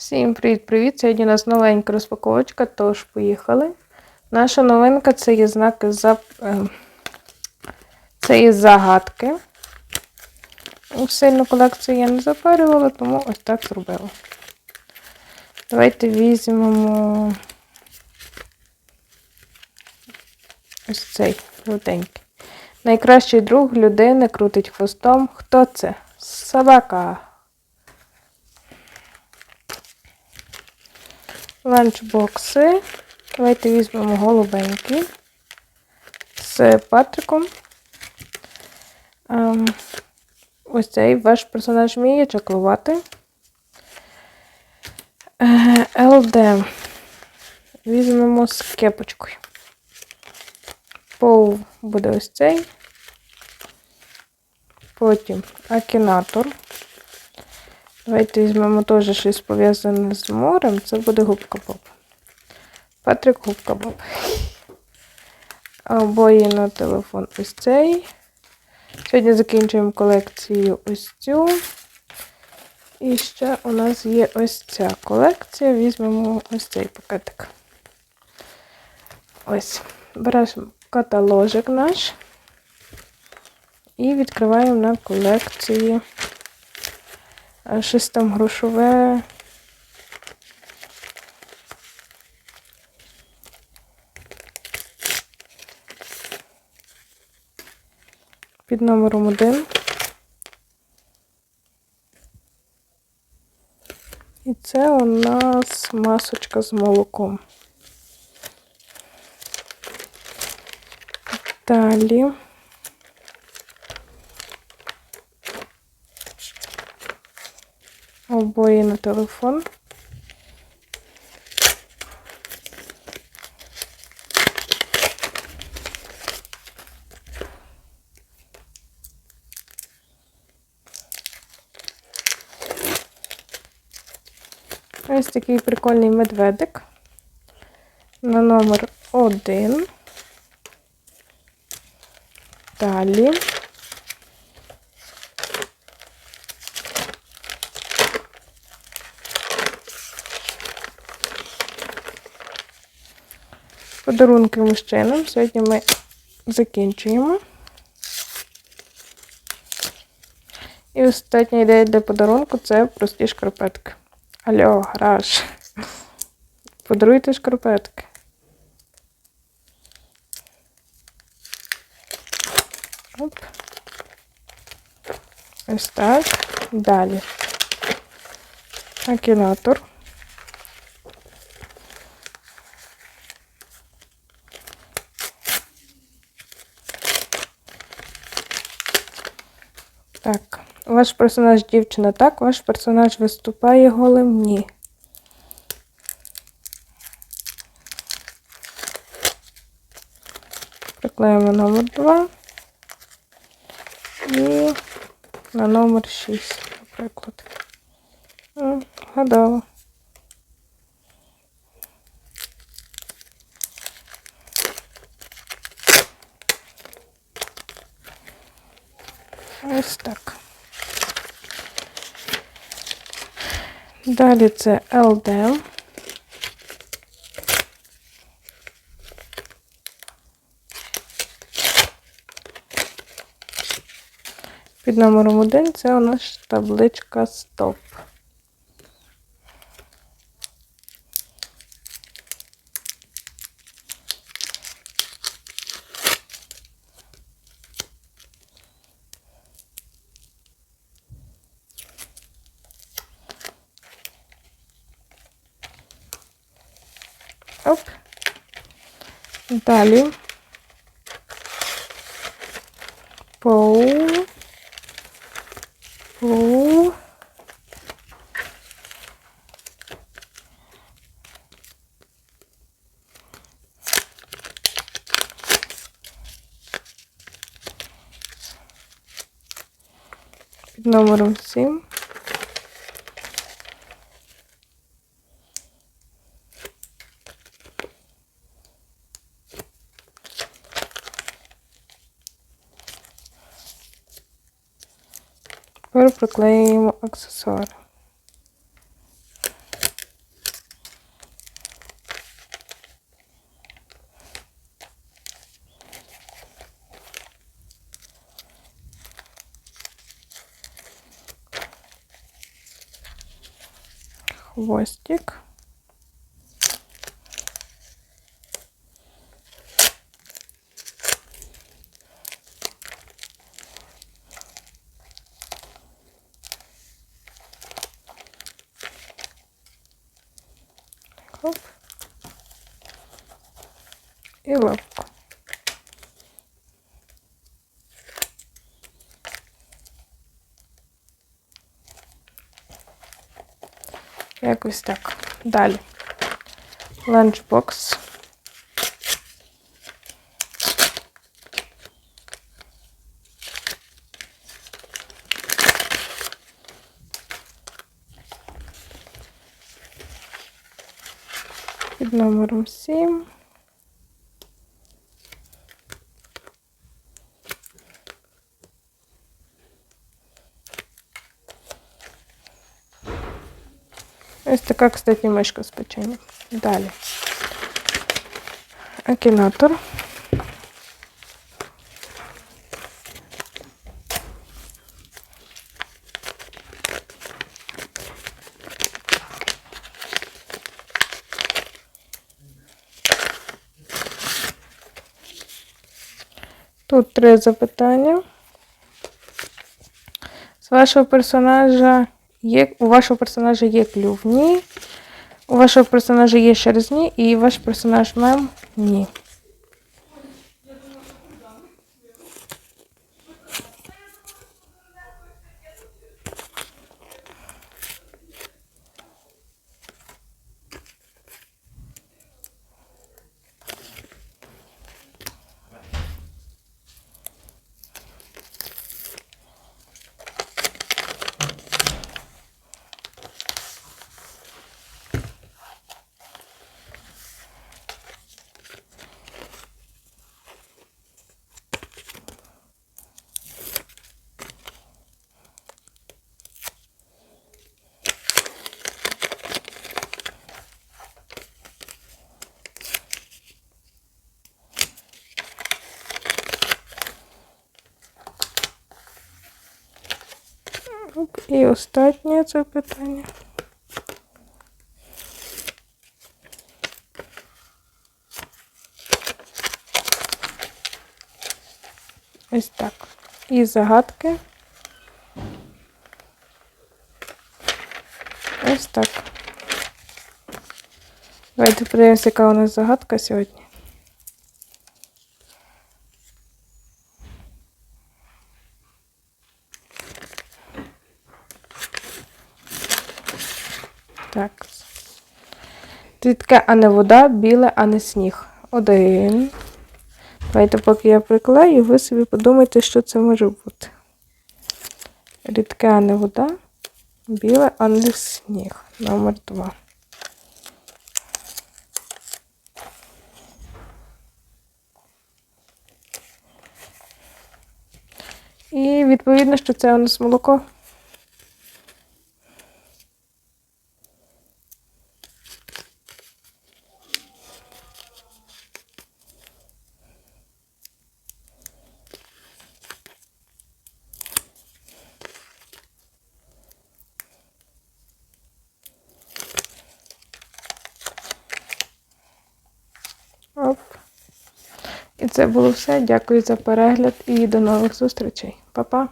Всім привіт-привіт! Сьогодні у нас новенька розпаковочка, тож поїхали. Наша новинка це є знаки за... е, це є загадки. Сильну колекцію я не запарювала, тому ось так зробила. Давайте візьмемо ось цей жовтенький. Найкращий друг людини крутить хвостом. Хто це? Собака. Ланчбокси. Давайте візьмемо голубенькі з Патриком. Ем, ось цей ваш персонаж вміє чаклувати. Е, ЛД. Візьмемо з кепочкою. Пол буде ось цей. Потім акінатор. Давайте візьмемо теж щось пов'язане з морем. Це буде губка Боб. Патрик губка Боб. Обоє на телефон ось цей. Сьогодні закінчуємо колекцію ось цю. І ще у нас є ось ця колекція. Візьмемо ось цей пакетик. Ось. Беремо каталожик наш. І відкриваємо на колекції. Щось там грошове. Під номером один. І це у нас масочка з молоком. Далі. Обоє на телефон. Ось такий прикольний медведик на номер один. Далі. Подарунки мужчинам. Сьогодні ми закінчуємо. І остання ідея для подарунку це прості шкарпетки. Алло, гараж. Подаруйте шкарпетки. Оп. Ось так. Далі. Акінатор. Так, ваш персонаж дівчина так, ваш персонаж виступає голим ні. Приклеїмо номер 2 і на номер 6, наприклад. Гадала. Ось так. Далі це LDL. Під номером 1 це у нас табличка Стоп. Оп. Далі. Поу. Поу. Під номером 7. Тепер приклеюємо аксесуари. Хвостик. Хоп. І лапку. Якось так. Далі. Ланчбокс. Під номером 7. Ось така, кстати, мишка з печенням. Далі. Акінатор. Тут три запитання. З вашого персонажа є, у вашого персонажа є клювні, у вашого персонажа є шерзні, і ваш персонаж мем ні. Оп, І останнє запитання. Ось так. І загадки. Ось так. Давайте подивимося, яка у нас загадка сьогодні. Так. Рідке, а не вода, біле, а не сніг. Один. Давайте, поки я приклею, ви собі подумайте, що це може бути. Рідке, а не вода, біле, а не сніг. Номер два. І відповідно, що це у нас молоко. Оп. І це було все. Дякую за перегляд і до нових зустрічей. Па-па!